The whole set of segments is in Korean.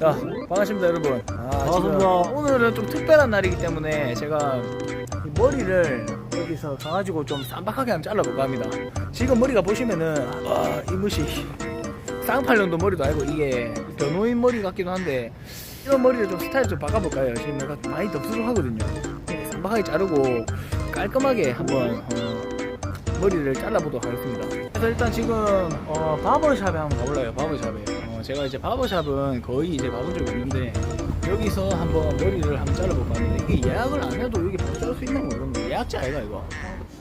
자, 반갑습니다, 여러분. 아, 반갑습니다. 지금 오늘은 좀 특별한 날이기 때문에 제가 이 머리를 여기서 가가지고 좀 쌈박하게 한번 잘라볼까 합니다. 지금 머리가 보시면은, 아, 이 무시 쌍팔년도 머리도 아니고 이게 변호인 머리 같기도 한데, 이런 머리를 좀 스타일 좀 바꿔볼까요? 지금 내가 많이 덥수룩하거든요. 쌈박하게 자르고 깔끔하게 한번 어, 머리를 잘라보도록 하겠습니다. 그래서 일단 지금 어, 바버샵에 한번 가볼래요. 바버샵에. 어, 제가 이제 바버샵은 거의 이제 가본 적이 없는데 여기서 한번 머리를 한번 잘라볼까 하는데 이게 예약을 안 해도 여기 바로 자를 수 있는 거 그럼 예약제 아이가 이거.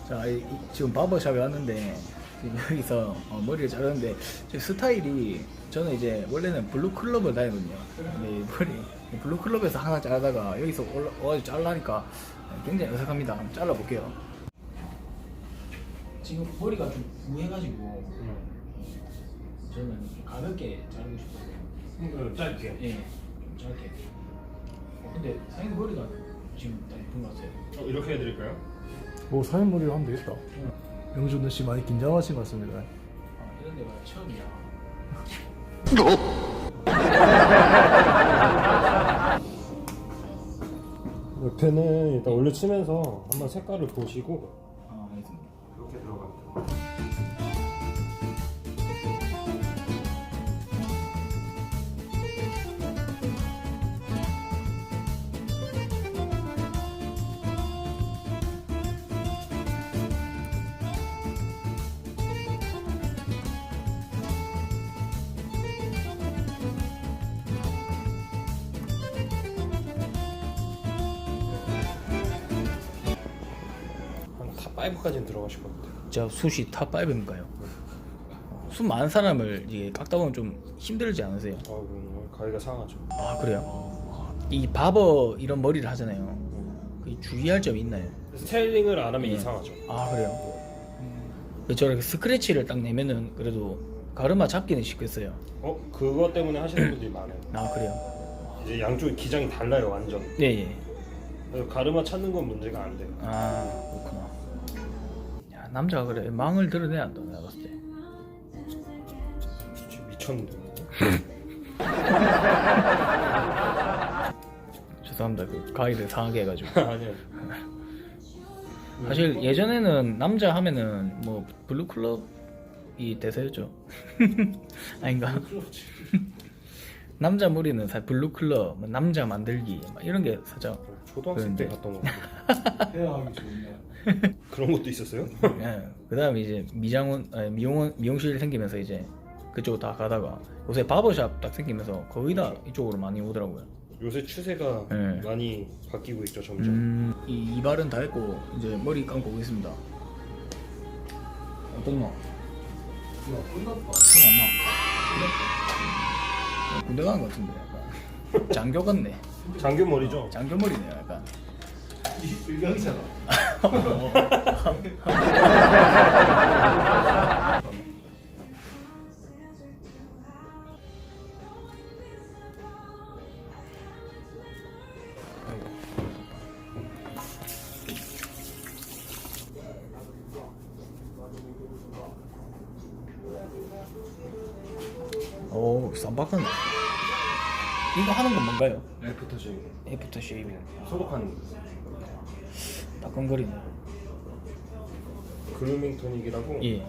자 이, 이- 지금 바버샵에 왔는데 지금 여기서 어, 머리를 자르는데 제 스타일이 저는 이제 원래는 블루 클럽을 다니거든요. 근데 이 머리 이 블루 클럽에서 하나 자르다가 여기서 올라 와서 잘라니까 굉장히 어색합니다. 한번 잘라볼게요. 지금 머리가 좀 부해가지고 저는 좀 가볍게 자르고 싶어요. 음, 짧게. 예, 좀 짧게. 어, 근데 사장님 머리가 지금 다 예쁜 것 같아요. 어, 이렇게 해드릴까요? 뭐 사연머리로 하면 되겠다. 영준우 씨 많이 긴장하신 것 같습니다. 아, 이런 데가 처음이야. 옆에는 일단 올려치면서 한번 색깔을 보시고 아, 알겠습니다. 이렇게 들어갑니다. 한탑 5까지는 들어가실 것 같아요. 저 숱이 탑 5인가요? 숱 많은 사람을 이게 깎다 보면 좀 힘들지 않으세요? 아이고 가위가 상하죠. 아, 그래요? 이 바버 이런 머리를 하잖아요. 그 주의할 점이 있나요? 스타일링을 안 하면 예. 이상하죠. 아, 그래요? 저렇게 스크래치를 딱 내면은 그래도 가르마 잡기는 쉽겠어요. 어 그거 때문에 하시는 분들이 많아요. 아, 그래요? 이제 양쪽 기장이 달라요 완전. 예, 예. 그래서 가르마 찾는 건 문제가 안 돼요. 아 그렇구나. 야 남자가 그래 망을 드러내야 한다 내가 봤을 때. 진짜 미쳤는데. 죄송합니다 그 가이드 상하게 해가지고. 아니요. 사실 예전에는 남자 하면은 뭐 블루클럽이 대세였죠. 아닌가? 남자 머리는 사실 블루클럽, 뭐 남자 만들기 막 이런 게 살짝 초등학생 때 그런데. 갔던 거 같아요. 헤어하기 좋네요. 그런 것도 있었어요? 예. 그다음에 이제 미장원 아니, 미용 미용실 생기면서 이제 그쪽 다 가다가 요새 바버샵 딱 생기면서 거의 다 이쪽으로 많이 오더라고요. 요새 추세가 네. 많이 바뀌고 있죠 점점. 음, 이 이발은 다 했고 이제 머리 감고 오겠습니다. 어떤 거? 끝났다. 손안 나. 군대 가는 것 같은데 약간 장교 같네. 장교 머리죠? 장교 머리네요 약간. 이 일경이잖아. 오 쌈박하네. 이거 하는 건 뭔가요? 애프터 쉐이브. 애프터 쉐이빙. 소독하는 따끔거리네. 그루밍 토닉이라고 예.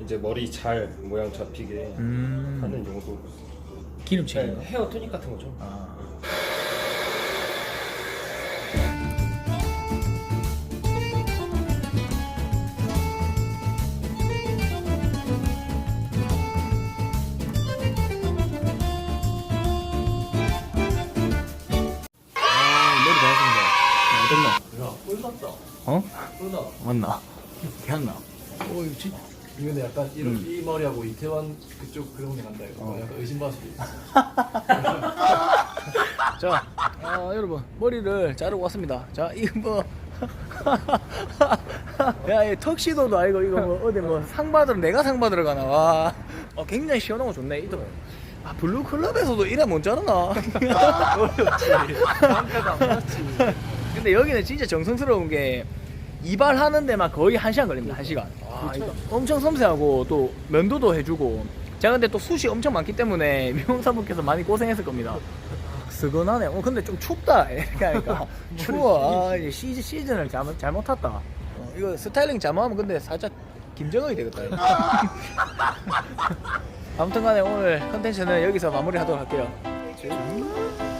이제 머리 잘 모양 잡히게 음. 하는 용도. 기름칠인가? 네, 헤어 토닉 같은 거죠. 아. 아, 야, 끝났다. 어? 끝나. 맞나? 괜찮나? 어, 이거 진 이거는 약간 이런 이 머리하고 이태원 그쪽 그런 게 난다 이거. 어. 약간 의심받을 수도 있어. 자, 아, 여러분 머리를 자르고 왔습니다. 자, 이거 뭐, 야, 이 턱시도도 아니고 이거 뭐 어디 뭐 상 받으러 내가 상 받으러 가나 와. 어, 굉장히 시원한 거 좋네. 이거 아 블루 클럽에서도 이래 못 자르나? 어렵지. 상태가 안 맞지. 근데 여기는 진짜 정성스러운 게 이발하는 데만 거의 한 시간 걸립니다. 한 시간. 와, 이거 엄청 섬세하고 또 면도도 해주고 제가 근데 또 숱이 엄청 많기 때문에 미용사분께서 많이 고생했을 겁니다. 스근하네. 어 근데 좀 춥다. 이렇게 하니까 추워. 아, 이제 시즌 시즌을 잘못 잘못 탔다. 어, 이거 스타일링 잘못하면 근데 살짝 김정은이 되겠다. 이거. 아무튼 간에 오늘 컨텐츠는 여기서 마무리하도록 할게요.